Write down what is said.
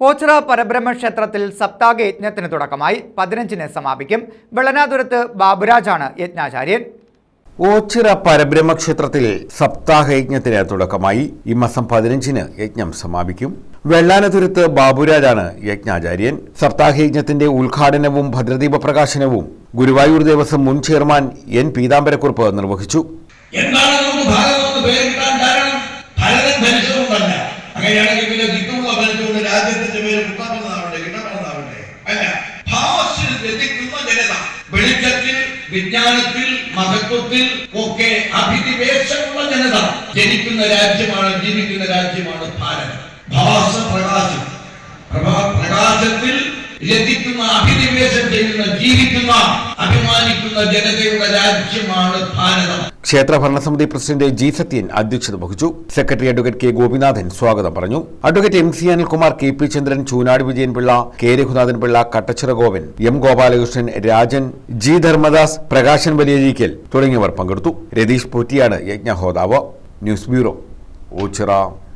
ഓച്ചിറ പരബ്രഹ്മ ക്ഷേത്രത്തിൽ സപ്താഹ യജ്ഞത്തിന് തുടക്കമായി. പതിനഞ്ചിന് സമാപിക്കും. വെള്ളനാതുരത്ത് ബാബുരാജാണ് യജ്ഞാചാര്യൻ. ഓച്ചിറ പരബ്രഹ്മ ക്ഷേത്രത്തിൽ സപ്താഹ യജ്ഞത്തിന് തുടക്കമായി. ഈ മാസം പതിനഞ്ചിന് യജ്ഞം സമാപിക്കും. വെള്ളാനതുരത്ത് ബാബുരാജാണ് യജ്ഞാചാര്യൻ. സപ്താഹ യജ്ഞത്തിന്റെ ഉദ്ഘാടനവും ഭദ്രദീപ പ്രകാശനവും ഗുരുവായൂർ ദേവസ്വം മുൻ ചെയർമാൻ എൻ പീതാംബരക്കുറിപ്പ് നിർവഹിച്ചു. എന്താണ് നമുക്ക് ഭാരതം എന്ന് പേര് കിട്ടാൻ കാരണം? ഭാരതൻ ഭരിച്ചതുകൊണ്ടല്ല അങ്ങനെയാണെങ്കിൽ പിന്നെ ഭാവത്തിൽ ജനത വെളിച്ചത്തിൽ വിജ്ഞാനത്തിൽ മഹത്വത്തിൽ ഒക്കെ അഭിനിവേശമുള്ള ജനത ജനിക്കുന്ന രാജ്യമാണ് ജീവിക്കുന്ന രാജ്യമാണ് ഭാരതം. ഭാസ പ്രകാശം പ്രകാശത്തിൽ രചിക്കുന്ന അഭിനിവേശം ചെയ്യുന്ന ജീവിക്കുന്ന അഭിമാനിക്കുന്ന ജനതയുടെ രാജ്യമാണ് ഭാരതം. ക്ഷേത്ര ഭരണസമിതി പ്രസിഡന്റ് ജി സത്യൻ അധ്യക്ഷത വഹിച്ചു. സെക്രട്ടറി അഡ്വക്കേറ്റ് കെ ഗോപിനാഥൻ സ്വാഗതം പറഞ്ഞു. Advocate M C Anilkumar K P Chandran Choonad Vijayanpillai K Raghunathan Pillai Kattachira Govan M Gopalakrishnan Rajan G Dharmadas Prakashan Valiyareekkal തുടങ്ങിയവർ പങ്കെടുത്തു. രതീഷ് പോറ്റിയാണ് യജ്ഞഹോതാവ് ന്യൂസ് ബ്യൂറോ ഓച്ചിറ.